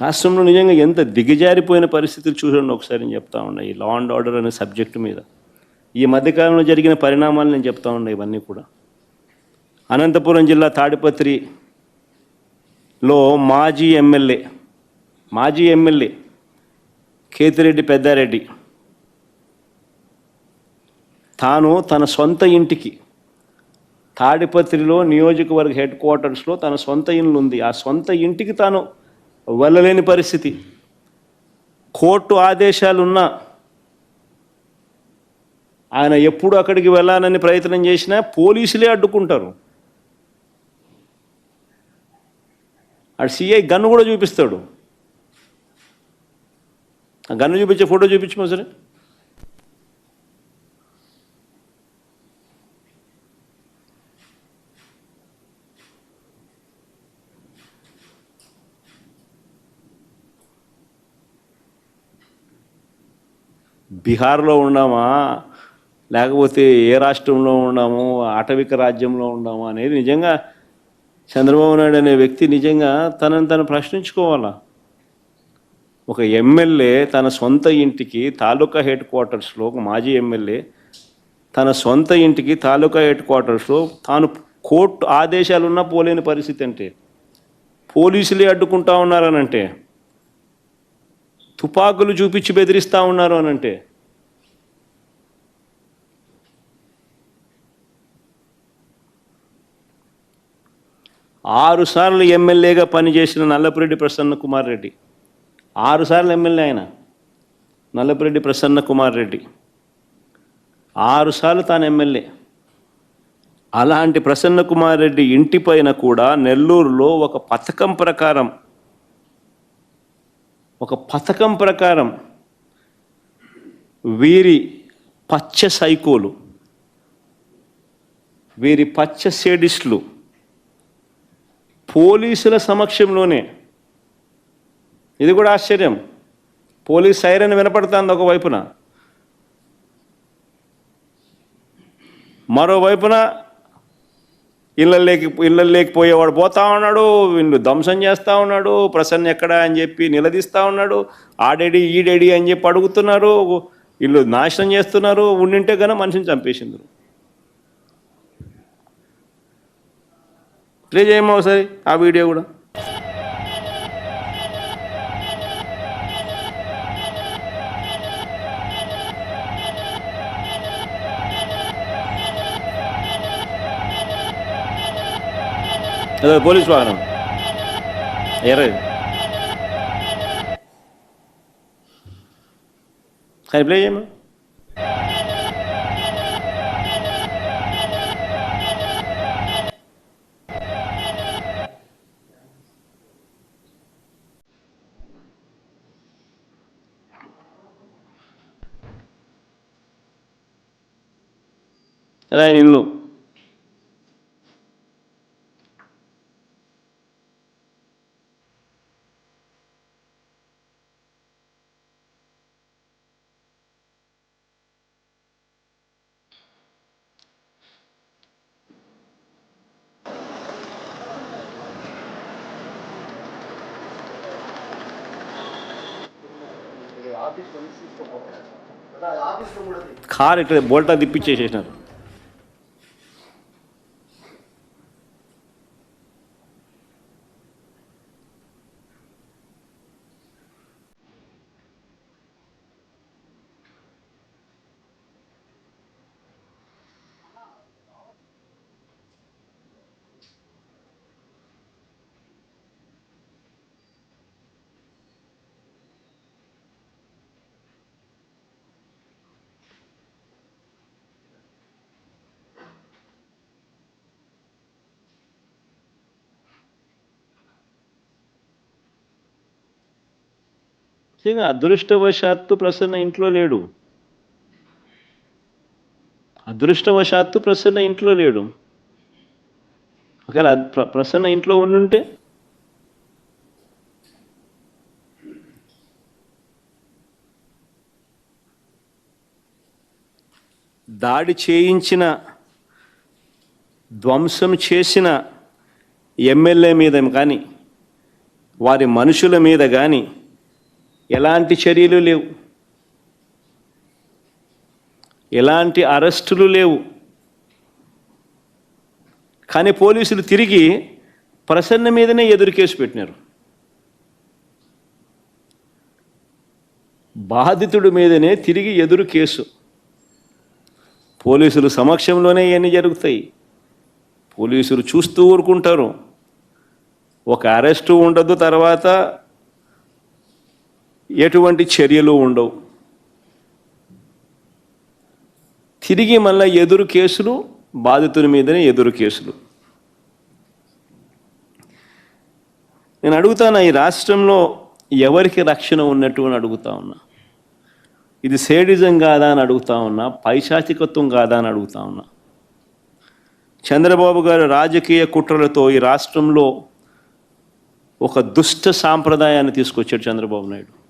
రాష్ట్రంలో నిజంగా ఎంత దిగజారిపోయిన పరిస్థితులు చూడండి ఒకసారి నేను చెప్తా ఉన్నా. ఈ లా అండ్ ఆర్డర్ అనే సబ్జెక్టు మీద. ఈ మధ్యకాలంలో జరిగిన పరిణామాలు నేను చెప్తా ఉన్నా ఇవన్నీ కూడా. అనంతపురం జిల్లా తాడిపత్రిలో మాజీ ఎమ్మెల్యే మాజీ ఎమ్మెల్యే కేతిరెడ్డి పెద్దారెడ్డి తాను తన సొంత ఇంటికి తాడిపత్రిలో నియోజకవర్గ హెడ్ క్వార్టర్స్లో తన సొంత ఇల్లు ఉంది. ఆ సొంత ఇంటికి తాను వెళ్ళలేని పరిస్థితి. కోర్టు ఆదేశాలున్నా ఆయన ఎప్పుడు అక్కడికి వెళ్ళాలని ప్రయత్నం చేసినా పోలీసులే అడ్డుకుంటారు. అటు సిఐ గన్ను కూడా చూపిస్తాడు. ఆ గన్ను చూపించే ఫోటో చూపించమా సరే? బీహార్లో ఉన్నామా? లేకపోతే ఏ రాష్ట్రంలో ఉన్నాము? ఆటవిక రాజ్యంలో ఉన్నాము? అనేది నిజంగా చంద్రబాబు నాయుడు అనే వ్యక్తి నిజంగా తనని తను ప్రశ్నించుకోవాలా? ఒక ఎమ్మెల్యే తన సొంత ఇంటికి తాలూకా హెడ్ క్వార్టర్స్లో ఒక మాజీ ఎమ్మెల్యే తన సొంత ఇంటికి తాలూకా హెడ్ క్వార్టర్స్లో తాను కోర్టు ఆదేశాలు ఉన్నా పోలేని పరిస్థితి అంటే పోలీసులే అడ్డుకుంటా ఉన్నారనంటే తుపాకులు చూపించి బెదిరిస్తూ ఉన్నారు అనంటే ఆరు సార్లు ఎమ్మెల్యేగా పనిచేసిన నల్లపురెడ్డి ప్రసన్న కుమార్ రెడ్డి. ఆరు సార్లు ఎమ్మెల్యే ఆయన. నల్లపురెడ్డి ప్రసన్న కుమార్ రెడ్డి. ఆరు సార్లు తాను ఎమ్మెల్యే. అలాంటి ప్రసన్న కుమార్ రెడ్డి ఇంటి పైన కూడా నెల్లూరులో ఒక పథకం ప్రకారం ఒక పథకం ప్రకారం వీరి పచ్చ సైకోలు వీరి పచ్చ సేడిస్టులు పోలీసుల సమక్షంలోనే. ఇది కూడా ఆశ్చర్యం. పోలీస్ సైరన్ వినపడుతుంది ఒకవైపున మరోవైపున ఇళ్ళల్లోకి ఇళ్ళ లేకపోయేవాడు పోతా ఉన్నాడు వీళ్ళు ధ్వంసం చేస్తూ ఉన్నాడు ప్రసన్న ఎక్కడ అని చెప్పి నిలదీస్తూ ఉన్నాడు ఆడేడి ఈడేడి అని చెప్పి అడుగుతున్నారు వీళ్ళు నాశనం చేస్తున్నారు ఉండింటే కనుక మనిషిని చంపేసిండ్రు. ప్లే చేయమా ఒకసారి ఆ వీడియో కూడా అదే పోలీస్ వాహనం ఎర్ర కానీ ప్లే చేయమా అదే ఆయన ఇల్లు ఇక్కడ బోల్టా తిప్పించేసేసినారు అదృష్టవశాత్తు ప్రసన్న ఇంట్లో లేడు. అదృష్టవశాత్తు ప్రసన్న ఇంట్లో లేడు. ఒకవేళ ప్ర- ప్రసన్న ఇంట్లో ఉండుంటే దాడి చేయించిన ధ్వంసం చేసిన ఎమ్మెల్యే మీద కానీ వారి మనుషుల మీద కానీ ఎలాంటి చర్యలు లేవు. ఎలాంటి అరెస్టులు లేవు. కానీ పోలీసులు తిరిగి ప్రసన్న మీదనే ఎదురు కేసు పెట్టినారు. బాధితుడి మీదనే తిరిగి ఎదురు కేసు. పోలీసులు సమక్షంలోనే ఇవన్నీ జరుగుతాయి. పోలీసులు చూస్తూ ఊరుకుంటారు. ఒక అరెస్టు ఉండదు తర్వాత ఎటువంటి చర్యలు ఉండవు. తిరిగి మళ్ళీ ఎదురు కేసులు బాధితుని మీదనే ఎదురు కేసులు. నేను అడుగుతాను ఈ రాష్ట్రంలో ఎవరికి రక్షణ ఉన్నట్టు అని అడుగుతా ఉన్నా? ఇది సేడిజం కాదా అని అడుగుతా ఉన్నా? పైశాచికత్వం కాదా అని అడుగుతా ఉన్నా? చంద్రబాబు గారు రాజకీయ కుట్రలతో ఈ రాష్ట్రంలో ఒక దుష్ట సాంప్రదాయాన్ని తీసుకొచ్చాడు చంద్రబాబు నాయుడు.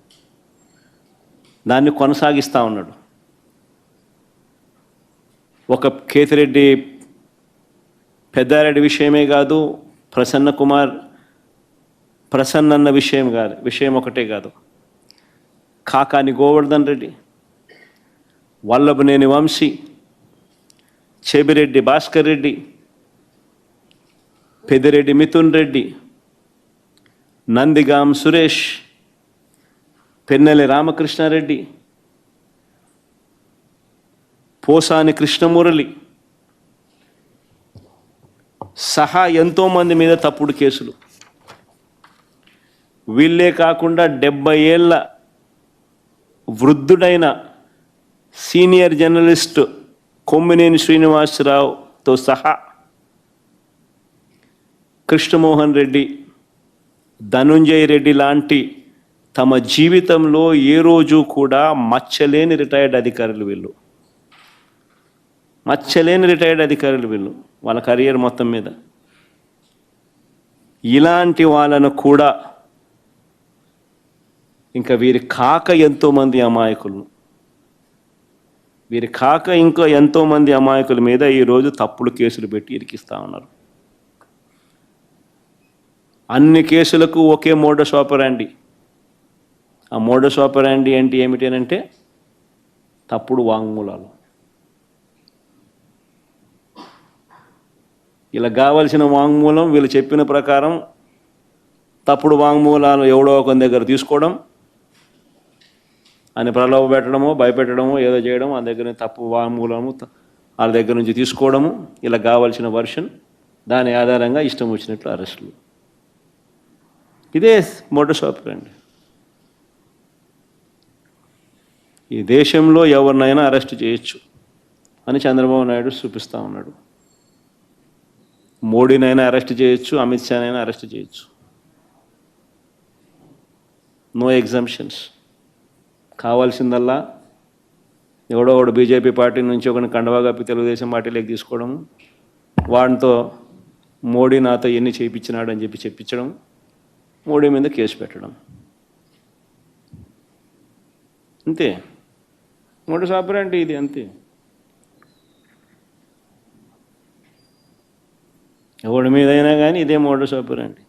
దాన్ని కొనసాగిస్తూ ఉన్నాడు. ఒక కేతిరెడ్డి పెద్దారెడ్డి విషయమే కాదు ప్రసన్న కుమార్ ప్రసన్న అన్న విషయం కాదు విషయం ఒకటే కాదు. కాకాని గోవర్ధన్ రెడ్డి వల్లభనేని వంశీ చెబిరెడ్డి భాస్కర్ రెడ్డి పెదిరెడ్డి మిథున్ రెడ్డి నందిగాం సురేష్ పెన్నెల రామకృష్ణారెడ్డి పోసాని కృష్ణమురళి సహా ఎంతోమంది మీద తప్పుడు కేసులు. వీళ్ళే కాకుండా డెబ్బై ఏళ్ళ వృద్ధుడైన సీనియర్ జర్నలిస్ట్ కొమ్మినేని శ్రీనివాసరావుతో సహా కృష్ణమోహన్ రెడ్డి ధనుంజయ రెడ్డి లాంటి తమ జీవితంలో ఏ రోజు కూడా మచ్చలేని రిటైర్డ్ అధికారులు వీళ్ళు. మచ్చలేని రిటైర్డ్ అధికారులు వీళ్ళు వాళ్ళ కెరియర్ మొత్తం మీద. ఇలాంటి వాళ్ళను కూడా ఇంకా వీరి కాక ఎంతోమంది అమాయకులు. వీరి కాక ఇంకా ఎంతోమంది అమాయకుల మీద ఈరోజు తప్పుడు కేసులు పెట్టి ఇరికిస్తూ ఉన్నారు. అన్ని కేసులకు ఒకే మోడస్ ఆపరాండి. ఆ మోడస్ ఆపరాండి ఏంటి ఏమిటి అని అంటే తప్పుడు వాంగ్మూలాలు. ఇలా కావలసిన వాంగ్మూలం వీళ్ళు చెప్పిన ప్రకారం తప్పుడు వాంగ్మూలాలు ఎవడో ఒక దగ్గర తీసుకోవడం అని ప్రలోభ పెట్టడమో భయపెట్టడమో ఏదో చేయడం ఆ దగ్గర నుంచి తప్పు వాంగ్మూలము వాళ్ళ దగ్గర నుంచి తీసుకోవడము ఇలా కావలసిన వర్షన్ దాని ఆధారంగా ఇష్టం వచ్చినట్లు అరెస్టులు. ఇదే మోటార్ షాప్ అండి ఈ దేశంలో ఎవరినైనా అరెస్ట్ చేయొచ్చు అని చంద్రబాబు నాయుడు చూపిస్తూ ఉన్నాడు. మోడీనైనా అరెస్ట్ చేయొచ్చు అమిత్ షానైనా అరెస్ట్ చేయొచ్చు. నో ఎగ్జామ్షన్స్ కావాల్సిందల్లా ఎవడో ఒకడు బీజేపీ పార్టీ నుంచి ఒకని కండవా కప్పి తెలుగుదేశం పార్టీలోకి తీసుకోవడము వాడితో మోడీ నాతో ఎన్ని చేయించినాడు అని చెప్పి చెప్పించడం మోడీ మీద కేసు పెట్టడం. అంతే. మోడీ సాపర్ ఇది అంతే. ఎవడి మీదైనా కానీ ఇదే మోడల్ సాపర్ అండి